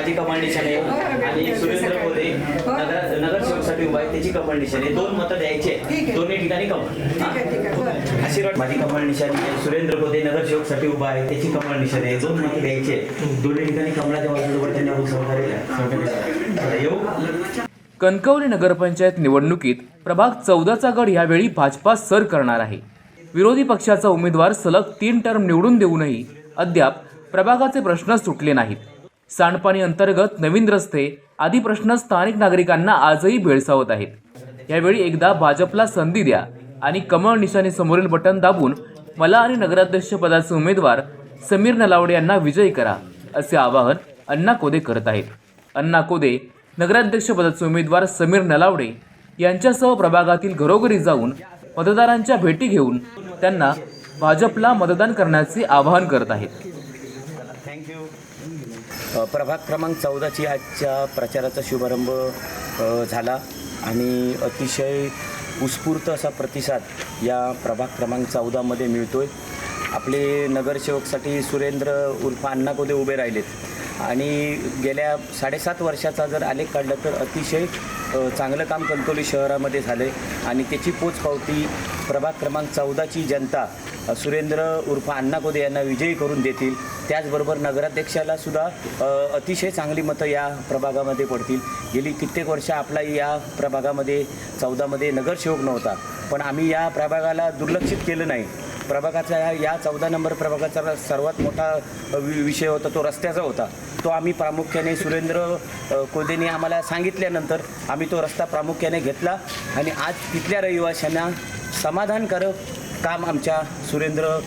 माझी कमांड निशाण आहे. आणि सुरेंद्र मोरे नगर नगरसेवकसाठी उभा आहे त्याची कमांड निशाण आहे. दोन मतं द्यायचे. दोन्ही ठिकाणी ठीक आहे ठीक आहे. बरं. कमांड आशीर्वाद माझी कमांड निशाणी आहे. सुरेंद्र मोरे नगरसेवकसाठी उभा आहे त्याची कमांड निशाण आहे. दोन मतं द्यायचे. दोन्ही ठिकाणी कमळाच्या बाजूला त्यांनी आपण सहकार्य सहकार्य करा. येऊ. कणकवली नगरपंचायत निवडणुकीत प्रभाग चौदाचा गड यावेळी भाजपा सर करणार आहे. विरोधी पक्षाचा उमेदवार सलग तीन टर्म निवडून देऊनही अद्याप प्रभागाचे प्रश्न सुटले नाहीत. सांडपाणी अंतर्गत नवीन रस्ते आदी प्रश्न स्थानिक नागरिकांना आजही भेळसावत आहेत. यावेळी एकदा भाजपला संधी द्या आणि कमळ निशाने समोरील बटन दाबून मला आणि नगराध्यक्ष पदाचे उमेदवार समीर नलावडे यांना विजयी करा असे आवाहन अण्णा कोदे करत आहेत. अण्णा कोदे नगराध्यक्ष पदाचे उमेदवार समीर नलावडे यांच्यासह प्रभागातील घरोघरी जाऊन मतदारांच्या भेटी घेऊन त्यांना भाजपला मतदान करण्याचे आवाहन करत आहेत. थँक्यू प्रभाग क्रमांक चौदाची आजच्या प्रचाराचा शुभारंभ झाला. आणि अतिशय उत्स्फूर्त असा प्रतिसाद या प्रभाग क्रमांक चौदामध्ये मिळतो आहे आपले नगरसेवकसाठी सुरेंद्र उर्फ अण्णा कोदे उभे राहिलेत. आणि गेल्या साडेसात वर्षाचा जर आलेख काढला तर अतिशय चांगलं काम कणकवली शहरामध्ये झालं आहे आणि त्याची पोचपावती प्रभाग क्रमांक चौदाची जनता सुरेंद्र उर्फ अण्णा कोदे यांना विजयी करून देतील. त्याचबरोबर नगराध्यक्षाला सुद्धा अतिशय चांगली मतं या प्रभागामध्ये पडतील. गेली कित्येक वर्ष आपला या प्रभागामध्ये चौदामध्ये नगरसेवक नव्हता. पण आम्ही या प्रभागाला दुर्लक्षित केलं नाही. प्रभागाचा ह्या या चौदा नंबर प्रभागाचा सर्वात मोठा वि- विषय होता तो रस्त्याचा होता. तो आम्ही प्रामुख्याने सुरेंद्र अ, कोदेने आम्हाला सांगितल्यानंतर आम्ही तो रस्ता प्रामुख्याने घेतला आणि आज तिथल्या रहिवाशांना समाधानकारक काम आमच्या सुरेंद्र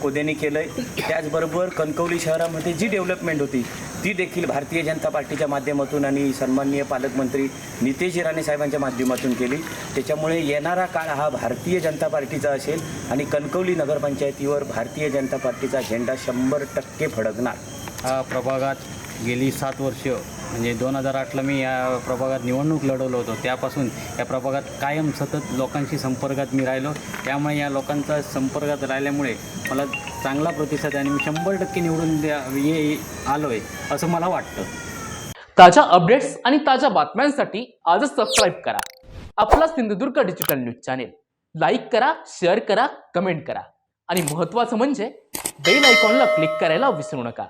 कोदेने केलं आहे त्याचबरोबर कणकवली शहरामध्ये जी डेव्हलपमेंट होती ती देखील भारतीय जनता पार्टीच्या माध्यमातून आणि सन्माननीय पालकमंत्री नितेश राणे साहेबांच्या माध्यमातून केली. त्याच्यामुळे येणारा काळ हा भारतीय जनता पार्टीचा असेल आणि कणकवली नगरपंचायतीवर भारतीय जनता पार्टीचा झेंडा शंभर टक्के फडकणार. हा प्रभागात गेली सात वर्ष म्हणजे दोन हजार आठला मी या प्रभागात निवडणूक लढवलो होतो. त्यापासून या प्रभागात कायम सतत लोकांशी संपर्कात मी राहिलो. त्यामुळे या लोकांचा संपर्कात राहिल्यामुळे मला चांगला प्रतिसाद आणि मी शंभर टक्के निवडून द्या ये आलो आहे असं मला वाटतं. ताज्या अपडेट्स आणि ताज्या बातम्यांसाठी आजच सबस्क्राईब करा. आपला Sindhudurg digital news channel like करा शेअर करा कमेंट करा. आणि महत्त्वाचं म्हणजे बेल आयकॉनला क्लिक करायला विसरू नका.